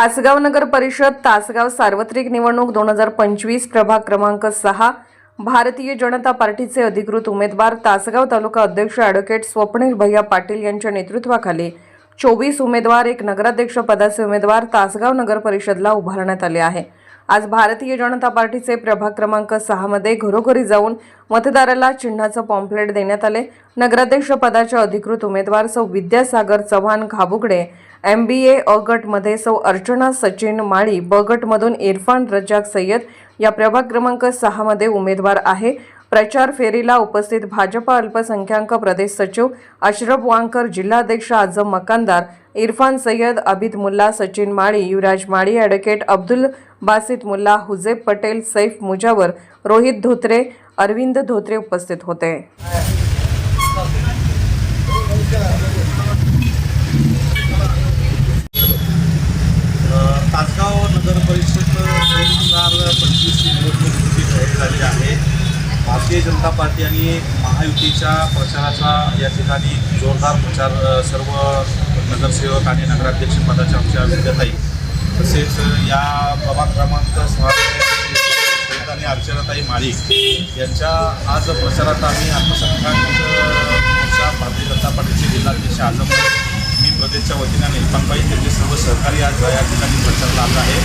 तासगाव नगर परिषद तासगाव सार्वत्रिक निवडणूक दोन हजार पंचवीस प्रभाग क्रमांक सहा भारतीय जनता पार्टीचे अधिकृत उमेदवार तासगाव तालुका अध्यक्ष ॲडव्होकेट स्वप्नील भैया पाटील यांच्या नेतृत्वाखाली चोवीस उमेदवार एक नगराध्यक्षपदाचे उमेदवार तासगाव नगर परिषदला उभारण्यात आले आहे. आज भारतीय जनता पार्टीचे प्रभाग क्रमांक सहामध्ये घरोघरी जाऊन मतदाराला चिन्हाचं पॉम्पलेट देण्यात आले. नगराध्यक्ष पदाचे अधिकृत उमेदवार सौ Vidyasagar Chavan Ghabugade M B A अ गटमध्ये सौ अर्चना सचिन माळी ब गटमधून इरफान रजाक सय्यद या प्रभाग क्रमांक सहामध्ये उमेदवार आहे. प्रचार फेरीला उपस्थित भाजपा अल्पसंख्याक प्रदेश सचिव अशरफ वांकर जिल्हाध्यक्ष आझम मकानदार इरफान सय्यद अबिद मुल्ला सचिन माळी युवराज माळी ॲडव्होकेट अब्दुल बासित मुल्ला हुजेब पटेल सैफ मुजावर रोहित धोत्रे अरविंद धोत्रे उपस्थित होते. तासगाव नगर परिषद दोन हजार पंचवीसची निवडणूक आहे. भारतीय जनता पार्टी आणि महायुतीच्या प्रचाराचा या ठिकाणी जोरदार प्रचार सर्व नगरसेवक आणि नगराध्यक्ष पदाच्या आमच्या विद्याताई तसेच या प्रभाग क्रमांक सहा आणि अर्चनाताई माळी यांच्या आज प्रचारात आम्ही अल्पसंख्याक भारतीय जनता पार्टीचे जिल्हाध्यक्ष आजम मी प्रदेशच्या वतीने निलपानबाई त्यांचे सर्व सहकारी आज या ठिकाणी प्रचारला आला आहे.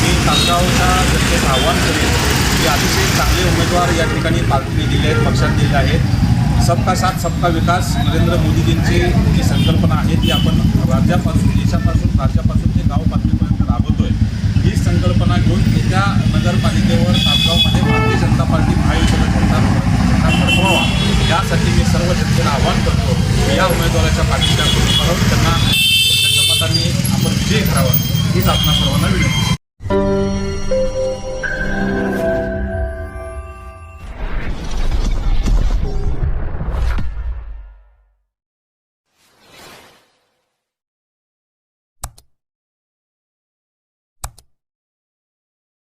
मी तासगावच्या जनतेचं आव्हान करेन की अतिशय चांगले उमेदवार या ठिकाणी पार्टीने दिले आहेत पक्षात दिले आहेत. सबका साथ सबका विकास. नरेंद्र मोदीजींची जी संकल्पना आहे ती आपण राज्यापासून देशापासून राज्यापासून ते गाव पातळीपर्यंत आहे ही संकल्पना घेऊन येत्या नगरपालिकेवर तासगावमध्ये भारतीय जनता पार्टी महायुतीला सरकार सरकार यासाठी मी सर्व जनतेला आवाहन करतो या उमेदवाराच्या पाठीच्या करून त्यांना प्रचंड मतांनी आपण विजय करावा हीच आपणा सर्वांना विनंती.